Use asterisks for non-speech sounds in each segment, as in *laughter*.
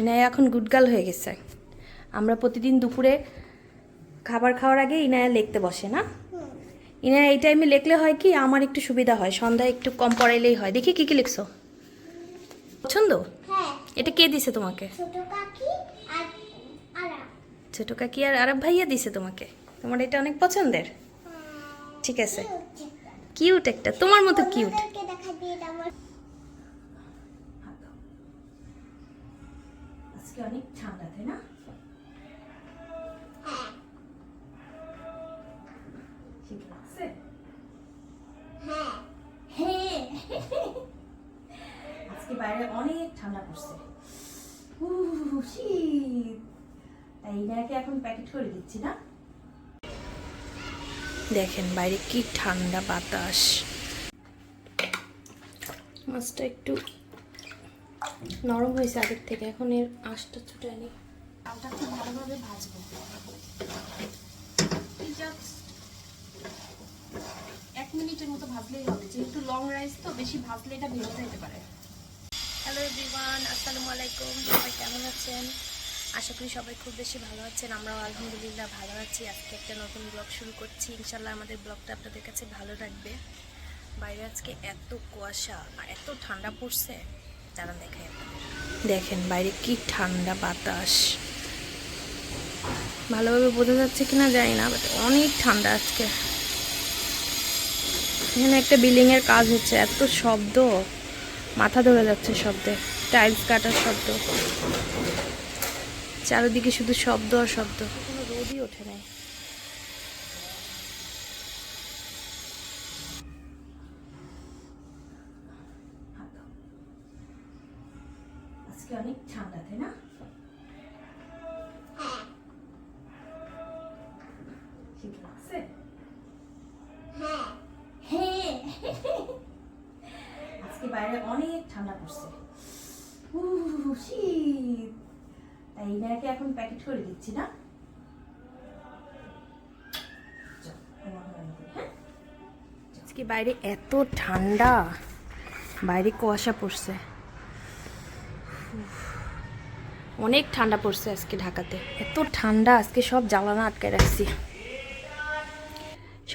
ইনায়া এখন গুডগাল হয়ে গেছে। আমরা প্রতিদিন দুপুরে খাবার খাওয়ার আগে ইনায়া লিখতে বসে না? ইনায়া এই টাইমে লিখলে হয় কি আমার একটু সুবিধা হয় সন্ধ্যায় একটু কম পড়াইলেই হয়। দেখি কি কি লিখছো? পছন্দ? হ্যাঁ। এটা কে দিছে তোমাকে? ছোট কাকি আর ছোট কাকি আর আরব ভাইয়া দিছে তোমাকে। তোমার এটা অনেক পছন্দের? ঠিক আছে। কিউট একটা। তোমার মতো কিউট ওদেরকে দেখা দিয়ে আমার আজকে অনেক ঠান্ডা তাই না? হ্যাঁ। ঠিক হ্যাঁ। হ্যাঁ। আজকে বাইরে অনেক ঠান্ডা পড়ছে। শীত। তাই এটাকে এখন প্যাকেট করে দিচ্ছি না? দেখেন বাইরে কি ঠান্ডা বাতাস। মাছটা একটু নরম হয়েছে আগের থেকে এখন এর আঁশটা ছুটে আনি আলটা খুব ভালোভাবে ভাজবো। এক মিনিটের মতো ভাজলেই হবে। যেহেতু লং রাইস তো বেশি ভাজলে এটা ভেঙে যেতে পারে। হ্যালো এভরিওয়ান আসসালামু আলাইকুম। সবাই কেমন আছেন? আশা করি সবাই খুব বেশি ভালো আছেন। আমরাও আলহামদুলিল্লাহ ভালো আছি। আজকে একটা নতুন ব্লগ শুরু করছি। ইনশাল্লাহ আমাদের ব্লগটা আপনাদের কাছে ভালো লাগবে। বাইরে আজকে এত কুয়াশা আর এত ঠান্ডা পড়ছে। যারা দেখে দেখেন বাইরে কি ঠান্ডা বাতাস। ভালোভাবে বোঝা যাচ্ছে কিনা জানি না বাট অনেক ঠান্ডা আজকে। এখানে একটা বিল্ডিং এর কাজ হচ্ছে, এত শব্দ। মাথা ধরে যাচ্ছে শব্দে, টাইলস কাটার শব্দ। চারিদিকে শুধু শব্দ আর শব্দ কোনো রোদই ওঠে নাই আজকে অনেক ঠান্ডা তাই না শীত লাগছে হ্যাঁ। হ্যাঁ। আজকে বাইরে অনেক ঠান্ডা পড়ছে। শীত। তাই এখন প্যাকেট করে দিচ্ছি না? হ্যাঁ? আজকে বাইরে এত ঠান্ডা। বাইরে কুয়াশা পড়ছে। অনেক ঠান্ডা পড়ছে আজকে ঢাকাতে। এত ঠান্ডা আজকে সব জ্বালানা আটকে রাখছি।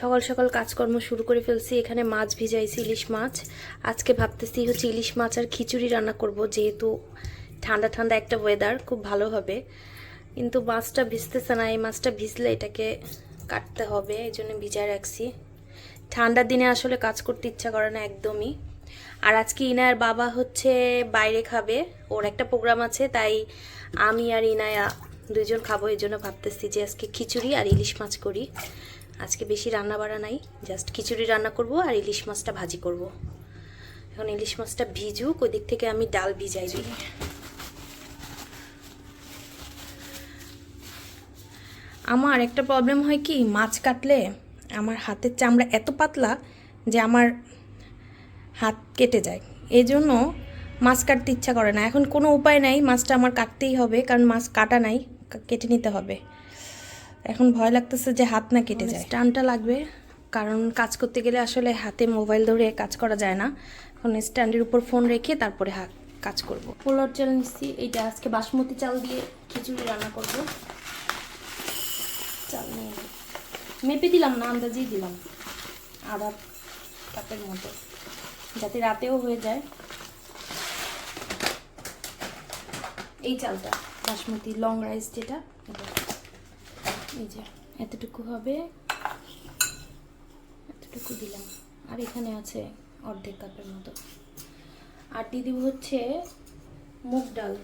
সকাল সকাল কাজকর্ম শুরু করে ফেলছি, এখানে মাছ ভিজাইছি, ইলিশ মাছ। আজকে ভাবতেছি হচ্ছে ইলিশ মাছ আর খিচুড়ি রান্না করব, যেহেতু ঠান্ডা ঠান্ডা একটা ওয়েদার খুব ভালো হবে। কিন্তু মাছটা ভিজতেছে না, এই মাছটা ভিজলে এটাকে কাটতে হবে, এই জন্য ভিজায় রাখছি। ঠান্ডার দিনে আসলে কাজ করতে ইচ্ছা করে না একদমই। আর আজকে ইনায়ার বাবা হচ্ছে বাইরে খাবে, ওর একটা প্রোগ্রাম আছে, তাই আমি আর ইনায়া দুইজন খাব, এই জন্য ভাবতেছি যে আজকে খিচুড়ি আর ইলিশ মাছ করি। আজকে বেশি রান্না বাড়া নাই জাস্ট খিচুড়ি রান্না করব আর ইলিশ মাছটা ভাজি করব। এখন ইলিশ মাছটা ভিজুক ওই দিক থেকে আমি ডাল ভিজাই দিই। আমার একটা প্রবলেম হয় কি, মাছ কাটলে আমার হাতের চামড়া এত পাতলা যে আমার হাত কেটে যায়। এই জন্য মাছ কাটতে ইচ্ছা করে না। এখন কোনো উপায় নাই, মাছটা আমার কাটতেই হবে, কারণ মাছ কাটা নাই কেটে নিতে হবে। এখন ভয় লাগতেছে যে হাত না কেটে যায়। স্ট্যান্ডটা লাগবে কারণ কাজ করতে গেলে আসলে হাতে মোবাইল ধরে কাজ করা যায় না। এখন স্ট্যান্ডের উপর ফোন রেখে তারপরে হাত কাজ করব। পোলার চাল নিচ্ছি এইটা আজকে বাসমতি চাল দিয়ে খিচুড়ি রান্না করব। চাল নিয়ে মেপে দিলাম না আন্দাজেই দিলাম। আধা কাপের মতো যাতে রাতেও হয়ে যায়। এই চালটা বাসমতি লং রাইস যেটা এটা। এই যে, এতটুকু হবে। এতটুকু দিলাম। আর এখানে আছে অর্ধেক কাপের মতো। আর দিয়ে দিব হচ্ছে মুগ ডাল।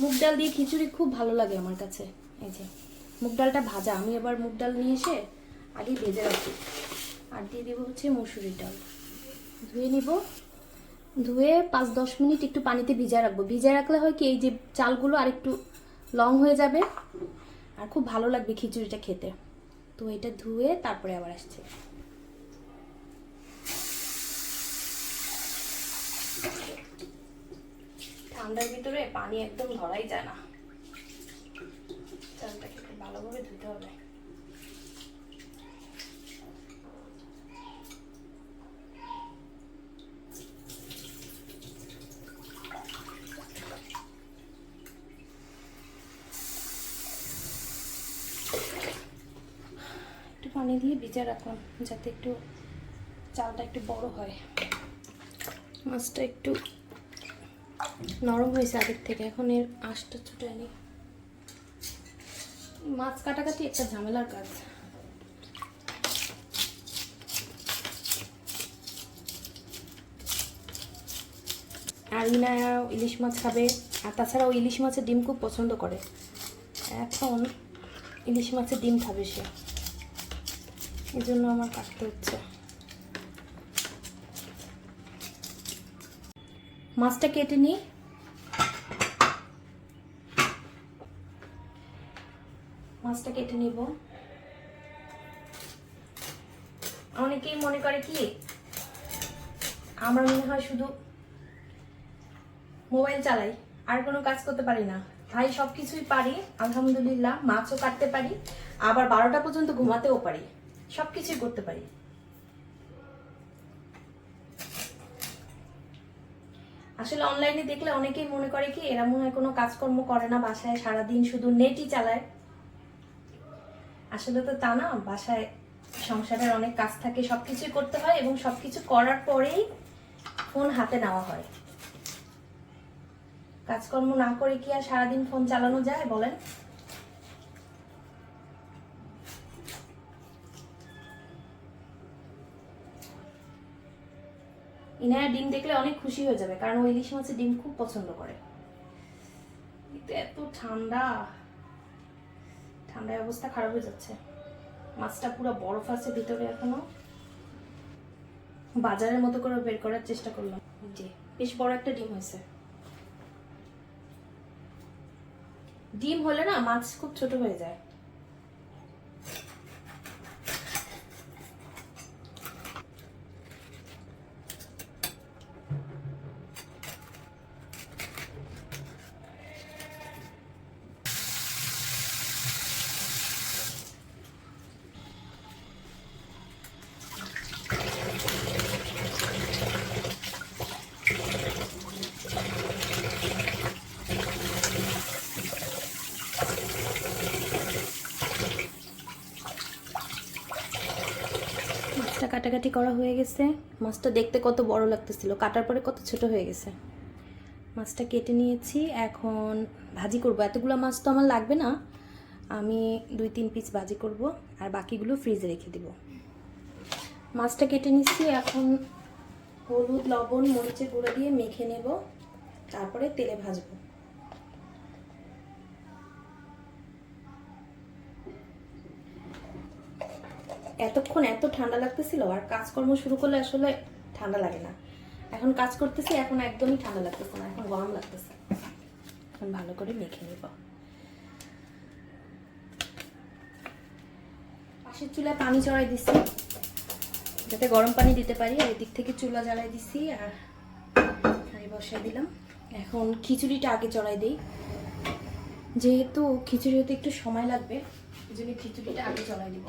মুগ ডাল দিয়ে খিচুড়ি খুব ভালো লাগে আমার কাছে। এই যে, মুগ ডালটা ভাজা। আমি এবার মুগ ডাল নিয়ে এসে আগে ভেজে রাখি। আর দিয়ে দিব হচ্ছে মসুরির ডাল। ধুয়ে নিব। ধুয়ে পাঁচ দশ মিনিট একটু পানিতে ভিজায় রাখব। ভিজায় রাখলে হয় কি এই যে চালগুলো আর একটু লং হয়ে যাবে আর খুব ভালো লাগবে খিচুড়িটা খেতে। তো এটা ধুয়ে তারপরে আবার আসছে। ঠান্ডার ভিতরে পানি একদম ধরাই যায় না। চালটাকে ভালোভাবে ধুতে হবে। পানি দিয়ে ভিজা রাখলাম যাতে একটু চালটা একটু বড় হয়। মাছটা একটু নরম হয়েছে আগের থেকে, এখন এর আঁশটা ছুটায়নি। মাছ কাটাকাটি একটা ঝামেলার কাজ। আর ইলিশ মাছ খাবে, আর তাছাড়াও ইলিশ মাছের ডিম খুব পছন্দ করে। এখন ইলিশ মাছের ডিম খাবে সে। এই জন্য আমার কাটতে হচ্ছে। মাছটা কেটে নিই। মাছটা কেটে নিব। অনেকেই মনে করে কি, আমরা মনে হয় শুধু মোবাইল চালাই, আর কোনো কাজ করতে পারি না। ভাই সব কিছুই পারি, আলহামদুলিল্লাহ, মাছও কাটতে পারি, আবার বারোটা পর্যন্ত ঘুমাতেও পারি। সব কিছুই করতে পারি। আসলে অনলাইনে দেখলে অনেকেই মনে করে কি, এরা মনে হয় কোনো কাজকর্ম করে না, বাসায় সারাদিন শুধু নেটই চালায়। আসলে তো তা না, বাসায় সংসারের অনেক কাজ থাকে, সবকিছুই করতে হয় এবং সবকিছু করার পরেই ফোন হাতে নেওয়া হয়। কাজকর্ম না করে কি আর সারাদিন ফোন চালানো যায়, বলেন? ইনায়া ডিম দেখলে অনেক খুশি হয়ে যাবে, কারণ ও ইলিশ মাছের ডিম খুব পছন্দ করে। কিন্তু এত ঠান্ডা, ঠান্ডায় অবস্থা খারাপ হয়ে যাচ্ছে। মাছটা পুরো বরফ আছে ভিতরে এখনও। বাজারের মতো করে বের করার চেষ্টা করলাম। জি বেশ বড় একটা ডিম হয়েছে। ডিম হলে না মাছ খুব ছোট হয়ে যায় মাছটা কাটাকাটি করা হয়ে গেছে। মাছটা দেখতে কত বড় লাগতেছিল, কাটার পরে কত ছোট হয়ে গেছে। মাছটা কেটে নিয়েছি, এখন ভাজি করব। এতগুলো মাছ তো আমার লাগবে না। আমি দুই তিন পিস ভাজি করব, আর বাকিগুলো ফ্রিজে রেখে দিব। মাছটা কেটে নিচ্ছি, এখন হলুদ, লবণ, মরিচের গুঁড়ো দিয়ে মেখে নেব। তারপরে তেলে ভাজবো। এতক্ষণ এত ঠান্ডা লাগতেছিল আর কাজকর্ম শুরু করলে আসলে ঠান্ডা লাগে না। এখন কাজ করতেছি, এখন একদমই ঠান্ডা লাগতেছে না, এখন গরম লাগতেছে। এখন ভালো করে মেখে নেব। পাশের চুলায় পানি চড়াই দিছি, যাতে গরম পানি দিতে পারি। আর এদিক থেকে চুলা জ্বালাই দিছি আর হাঁড়ি বসাই দিলাম। এখন খিচুড়িটা আগে চড়াই দিই। যেহেতু খিচুড়ি হতে একটু সময় লাগবে, এই জন্য খিচুড়িটা আগে চড়াই দিব।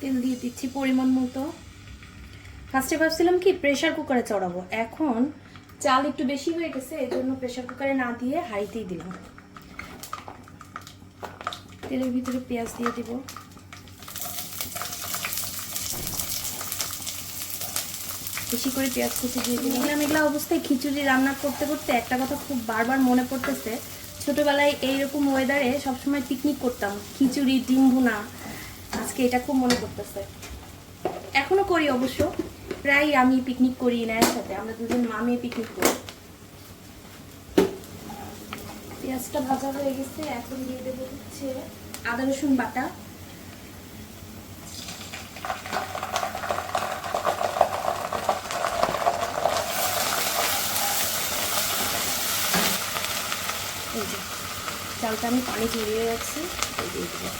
তেল দিয়ে দিচ্ছি পরিমাণ মতো। ফার্স্টে ভাবছিলাম কি প্রেশার কুকারে চড়াবো। এখন চাল একটু বেশি হয়ে গেছে এই জন্য প্রেশার কুকারে না দিয়ে হাইতেই দিলাম। তেলের ভিতরে পেঁয়াজ দিয়ে দিব। বেশি করে পেঁয়াজ কুচি দিয়ে মেঘলা মেঘলা অবস্থায় খিচুড়ি রান্না করতে করতে একটা কথা খুব বারবার মনে পড়তেছে। ছোটবেলায় এইরকম ওয়েদারে সবসময় পিকনিক করতাম। খিচুড়ি ডিম ভুনা আজকে এটা খুব মনে করতেছে এখনও করি অবশ্য। প্রায় আমি পিকনিক করি ইনায়ের সাথে। আমরা দুজন মামে পিকনিক করি। পেঁয়াজটা ভাজা হয়ে গেছে, এখন দিয়ে দেবো হচ্ছে আদা রসুন বাটা। চালটা আমি পানি ঝরিয়ে রাখছি দিয়ে দেবো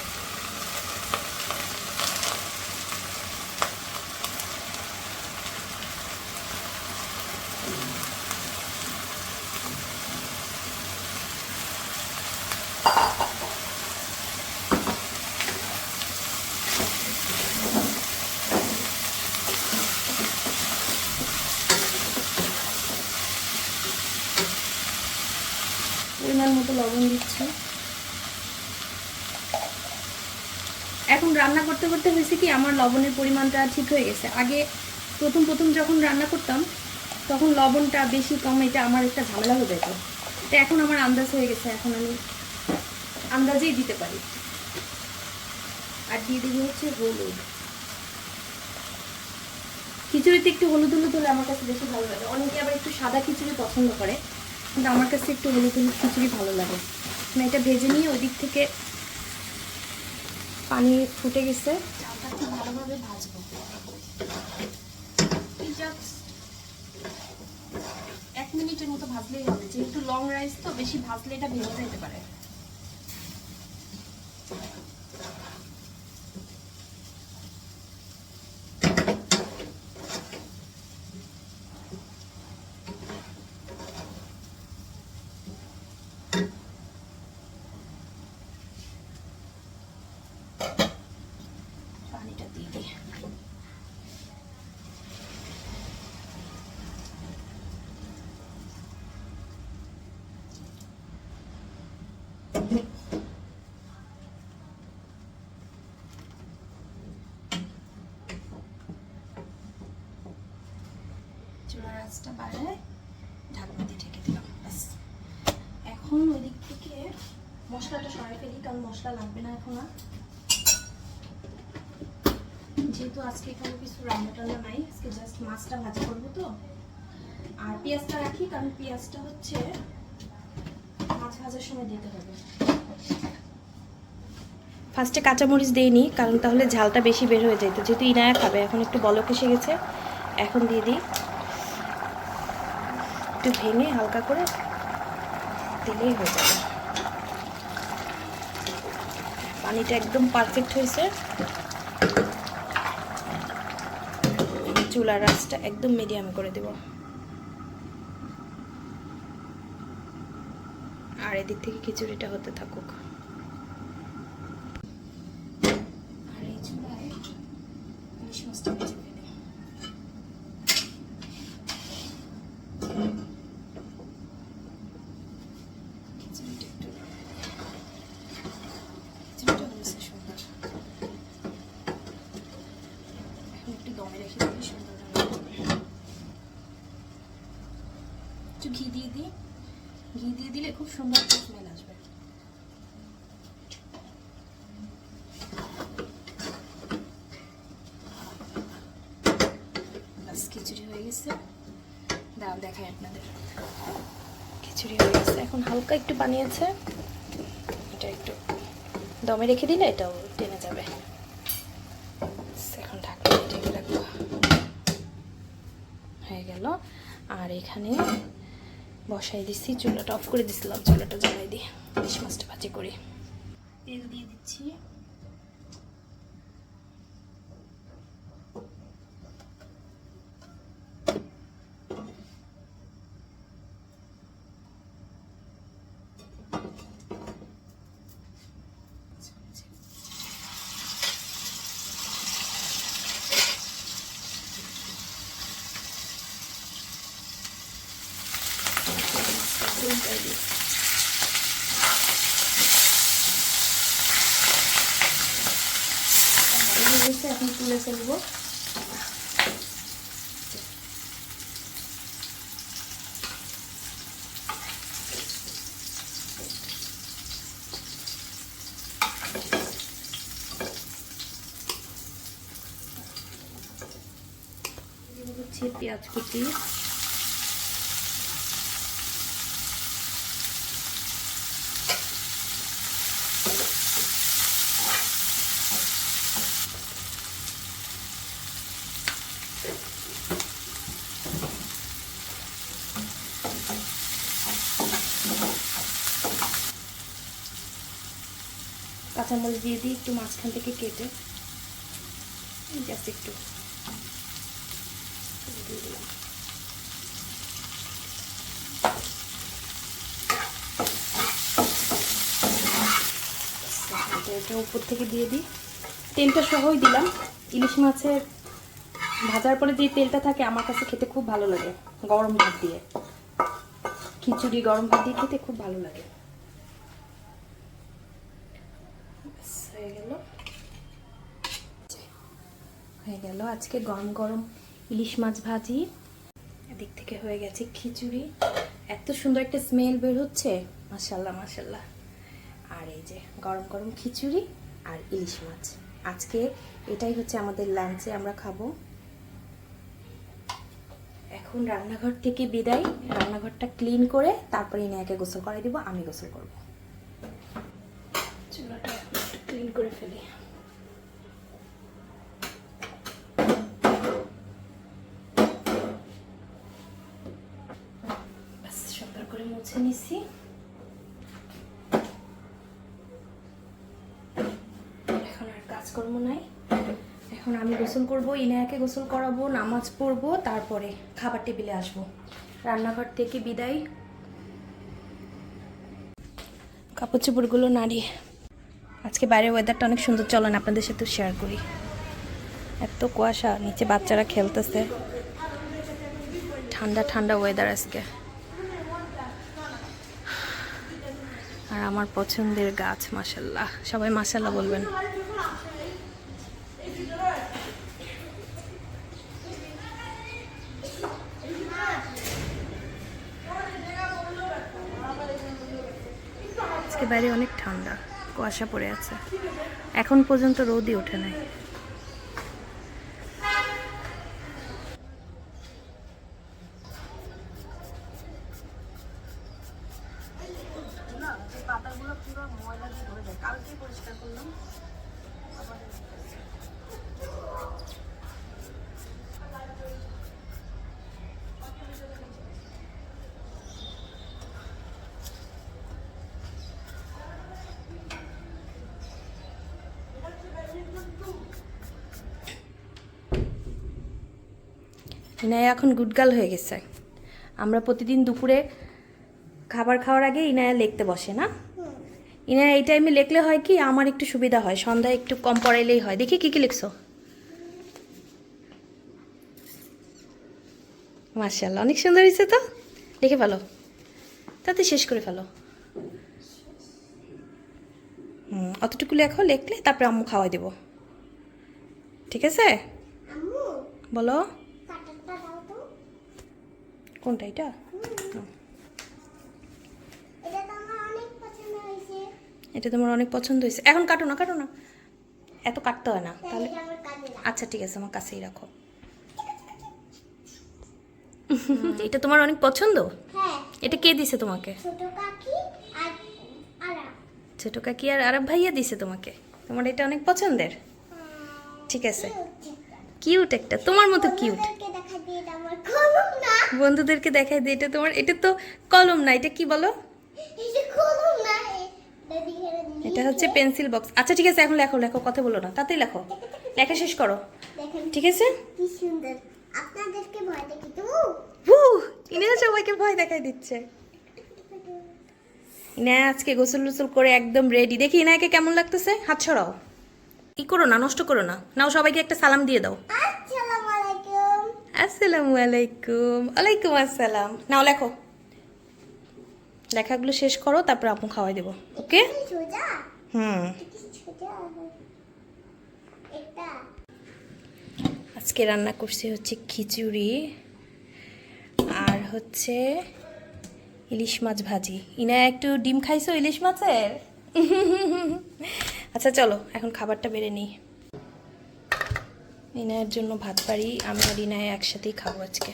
পরিমাণ মতো লবণ দিচ্ছি। এখন রান্না করতে করতে হয়েছে কি, আমার লবণের পরিমাণটা ঠিক হয়ে গেছে। আগে প্রথম প্রথম যখন রান্না করতাম, তখন লবণটা বেশি কম, এটা আমার একটা ঝামেলা হয়ে যেত। এটা এখন আমার আন্দাজ হয়ে গেছে, এখন আমি আন্দাজেই দিতে পারি। আর দিয়ে দিব হচ্ছে হলুদ। খিচুড়িতে একটু হলুদ হলুদ হলে আমার কাছে বেশি ভালো লাগে। অনেকে আবার একটু সাদা খিচুড়ি পছন্দ করে। কিন্তু আমার কাছে একটু হলুদ হলুদ খিচুড়ি ভালো লাগে। আমি এটা ভেজে নিয়ে ওই দিক থেকে পানি ফুটে গেছে। চালটা একটু ভালোভাবে ভাজবো। এক মিনিটের মতো ভাজলেই হবে। যেহেতু লং রাইস তো বেশি ভাজলে এটা ভেঙে যেতে পারে। আঁচটা বাড়ায় ঢাকনা দিয়ে ঢেকে দিলাম, ব্যাস। এখন ওই দিক থেকে মশলাটা সরাই ফেলি, কারণ মশলা লাগবে না এখন আর। যেহেতু আজকে এখানে কিছু রান্না টান্না নাই, আজকে জাস্ট মাছটা ভাজি করব তো। আর পেঁয়াজটা রাখি, কারণ পেঁয়াজটা হচ্ছে মাছ ভাজার সময় দিতে হবে। ফার্স্টে কাঁচামরিচ দিইনি কারণ তাহলে ঝালটা বেশি বের হয়ে যেত যেহেতু ইনায়া খাবে, এখন একটু বলক এসে গেছে, এখন দিয়ে দিই। একটু ভেঙে হালকা করে দিলেই হয়ে যাবে। পানিটা একদম পারফেক্ট হয়েছে। চুলার রাসটা একদম মিডিয়াম করে দেব। আর এদিক থেকে খিচুড়িটা হতে থাকুক আর এই চুলায় ইলিশ মাছটা ভেজে ফেলি খিচুড়িটা একটু খিচুড়িটা হয়েছে সুন্দর এখন একটু দমে রেখে দিলে সুন্দর হবে একটু ঘি দিয়ে দিই। ঘি দিয়ে দিলে খুব সুন্দর স্মেল আসবে। খিচুড়ি হয়ে গেছে। দাঁড়ান দেখাই আপনাদের। খিচুড়ি হয়ে গেছে। এখন হালকা একটু পানি আছে। এটা একটু দমে রেখে দিলে এটাও টেনে যাবে। এখন ঢাকনা ঢেকে হয়ে গেল। আর এখানে বসাই দিছি, চুলাটা অফ করে দিছিলাম, চুলাটা জ্বালাই দিই ইলিশ মাছটা ভাজি করি। তেল দিয়ে দিচ্ছি উল্টাই দিই হয়ে গেছে এখন তুলে ফেলব হচ্ছে পেঁয়াজ কুচি। কাঁচামরিচ দিয়ে দিই একটু মাঝখান থেকে কেটে। জাস্ট একটু দিয়ে দিলাম তো এটা উপর থেকে দিয়ে দিই। তেলটা সহই দিলাম। ইলিশ মাছের ভাজার পরে যে তেলটা থাকে, আমার কাছে খেতে খুব ভালো লাগে গরম ভাত দিয়ে। খিচুড়ি গরম ভাত দিয়ে খেতে খুব ভালো লাগে। হয়ে গেল। হয়ে গেল আজকে গরম গরম ইলিশ মাছ ভাজি। এদিক থেকে হয়ে গেছে খিচুড়ি। এত সুন্দর একটা স্মেল বের হচ্ছে। মাসাল্লাহ মাসাল্লাহ আর এই যে গরম গরম খিচুড়ি আর ইলিশ মাছ। আজকে এটাই হচ্ছে আমাদের লাঞ্চে আমরা খাব। এখন রান্নাঘর থেকে বিদায়। রান্নাঘরটা ক্লিন করে তারপরে ইনায়াকে গোসল করাই দিব, আমি গোসল করব। ক্লিন করে ফেলি। করে মুছে নিছি এখন আর কাজকর্ম নাই। এখন আমি গোসল করব, ইনায়াকে গোসল করাবো, নামাজ পড়ব, তারপরে খাবার টেবিলে আসব। রান্নাঘর থেকে বিদায়। কাপড় চোপড়গুলো নাড়ি আজকে বাইরের ওয়েদারটা অনেক সুন্দর। চলেন আপনাদের সাথে শেয়ার করি। এত কুয়াশা, নিচে বাচ্চারা খেলতেছে। ঠান্ডা ঠান্ডা ওয়েদার আজকে। আর আমার পছন্দের গাছ মাসাল্লাহ সবাই মাসাল্লাহ বলবেন। বাইরে অনেক ঠান্ডা কুয়াশা পড়ে আছে। এখন পর্যন্ত রোদই ওঠে নাই। ইনায়া এখন গুডগাল হয়ে গেছে। আমরা প্রতিদিন দুপুরে খাবার খাওয়ার আগে ইনায়া লিখতে বসে না? ইনায়া এই টাইমে লিখলে হয় কি আমার একটু সুবিধা হয় সন্ধ্যায় একটু কম পড়াইলেই হয়। দেখি কী কী লিখছো। মার্শাল্লাহ অনেক সুন্দর হয়েছে তো? লিখে ফেলো। তাতে শেষ করে ফেলো। হুম অতটুকু লেখো লিখলে তারপরে আম্মু খাওয়াই দেবো। ঠিক আছে? বলো। কোনটা এটা? এটা তোমার অনেক পছন্দ হয়েছে। এখন কাটো না কাটো না। এত কাটতে হয় না। তাহলে তাহলে আচ্ছা ঠিক আছে আমার কাছেই রাখো। *laughs* এটা তোমার অনেক পছন্দ? হ্যাঁ। এটা কে দিছে তোমাকে? ছোট কাকি আর আরা ছোট কাকি আর আরব ভাইয়া দিছে তোমাকে? তোমার এটা অনেক পছন্দের? ঠিক আছে। কিউট একটা। তোমার মতো কিউট বন্ধুদেরকে দেখাই দিই এটা তোমার এটা তো কলম না এটা কি বলো? এটা হচ্ছে পেন্সিল বক্স। আচ্ছা ঠিক আছে এখন লেখো লেখো কথা বলো না তাতেই লেখো। লেখা শেষ করো। ঠিক আছে? কি সুন্দর। আপনাদেরকে ভয় দেখি তো। হু সবাইকে ভয় দেখাই দিচ্ছে। ইনা আজকে গোসল টোসল করে একদম রেডি দেখি কেমন লাগতেছে? হাত ছড়াও ই করো না নষ্ট করো না। নাও সবাইকে একটা সালাম দিয়ে দাও। আসসালামু আলাইকুম। ওয়ালাইকুম আসসালাম। নাও লেখো। লেখাগুলো শেষ করো, তারপর আপু খাওয়াই দেবো। ওকে? হুম। আজকে রান্না করছি হচ্ছে খিচুড়ি আর হচ্ছে ইলিশ মাছ ভাজি। ইনা একটু ডিম খাইছো ইলিশ মাছের? আচ্ছা চলো, এখন খাবারটা বেড়ে নিই। ইনায়ের জন্য ভাত বাড়ি আমি আর ইনায় একসাথেই খাব আজকে।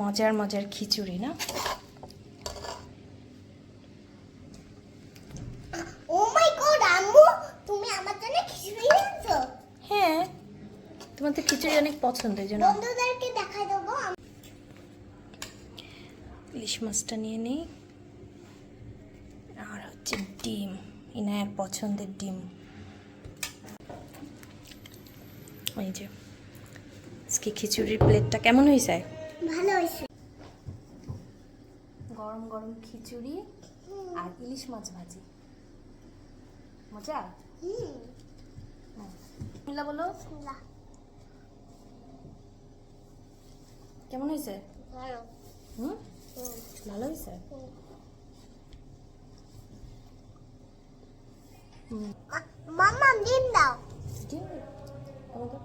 মজার মজার খিচুড়ি না? ও মাই গড আম্মু তুমি আমার জন্য খিচুড়ি এনেছো? হ্যাঁ তোমার তো খিচুড়ি অনেক পছন্দ এই জন্য। বন্ধুদেরকে দেখাই দেবো। ইলিশ মাছটা নিয়ে নিই আর হচ্ছে ডিম। ইনায়ের পছন্দের ডিম। ওই যে আজকে খিচুড়ির প্লেটটা কেমন হয়েছে? ভালো হয়েছে। গরম গরম খিচুড়ি আর ইলিশ মাছ ভাজি। মজা? হুম মিলা বলো। কেমন হয়েছে? ভালো। হুম? হুম, ভালো হয়েছে? মাম্মা ডিম দাও ডিম আমাকে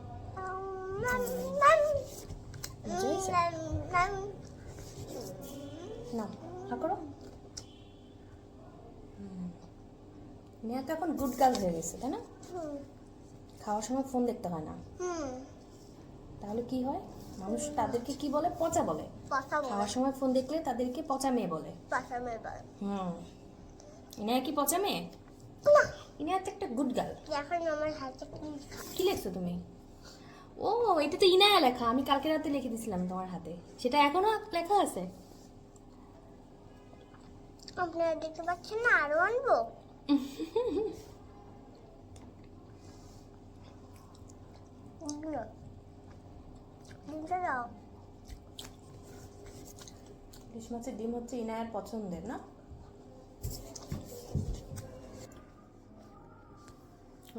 নাম নাম মজা হয়েছে? নাম নাও হা করো মেয়া তো এখন গুড গার্ল হয়ে গেছে তাই না? খাওয়ার সময় ফোন দেখতে হয় না। হুম। তাহলে কি হয়? মানুষ তাদেরকে কি বলে? পচা বলে। খাওয়ার সময় ফোন দেখলে তাদেরকে পচা মেয়ে বলে। পচা মেয়ে হুম। ইনায়া কি পচা মেয়ে? না। ইনায়া তো একটা গুড গার্ল এখন আমার হাতে কি লিখছো তুমি? ও এটা তো ইনায়া লেখা। আমি কালকে রাতে লিখে দিয়েছিলাম তোমার হাতে। সেটা এখনও লেখা আছে? আপনারা দেখতে পাচ্ছেন না? আরও আনব? ইলিশ মাছের ডিম হচ্ছে ইনায়ার পছন্দের না?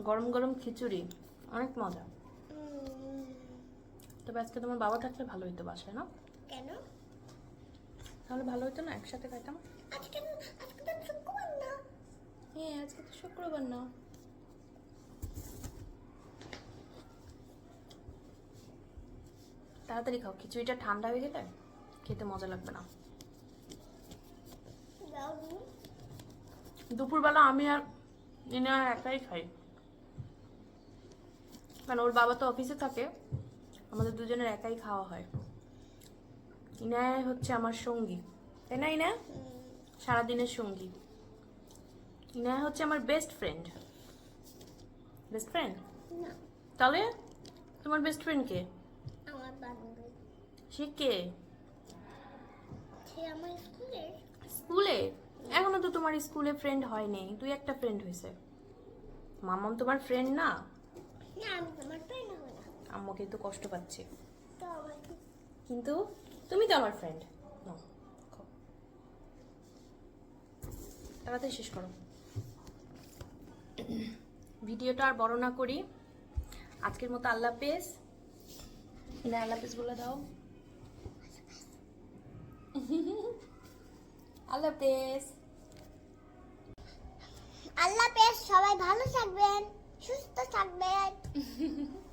গরম গরম খিচুড়ি অনেক মজা। তবে আজকে তোমার বাবা থাকলে ভালো হইতো বাসায় না? কেন? তাহলে ভালো হতো না একসাথে খাইতাম? আজকে আজকে তো শুক্রবার না। হ্যাঁ আজকে তো শুক্রবার না। তাড়াতাড়ি খাও খিচুড়িটা ঠান্ডা হয়ে গেলে খেতে মজা লাগবে না। দুপুরবেলা আমি আর ইনা একাই খাই। কারণ ওর বাবা তো অফিসে থাকে আমাদের দুজনের একাই খাওয়া হয়। ইনায় হচ্ছে আমার সঙ্গী। তাই না ইনা? সারাদিনের সঙ্গী। ইনায় হচ্ছে আমার বেস্ট ফ্রেন্ড বেস্ট ফ্রেন্ড তাহলে তোমার বেস্ট ফ্রেন্ড কে? সে কে? আমার স্কুলে। এখনও তো তোমার স্কুলে ফ্রেন্ড হয়নি। তুই একটা ফ্রেন্ড হয়েছে। মামাম তোমার ফ্রেন্ড না? আম্মু কিন্তু কষ্ট পাচ্ছে। কিন্তু তুমি তো আমার ফ্রেন্ড তাড়াতাড়ি শেষ করো। ভিডিওটা আর বড় না করি। আজকের মতো আল্লাহ পেস না আল্লাহ পেস বলে দাও। আল্লাহ পেস আল্লাহ পেস সবাই ভালো থাকবেন। সুস্থ থাকবেন *laughs*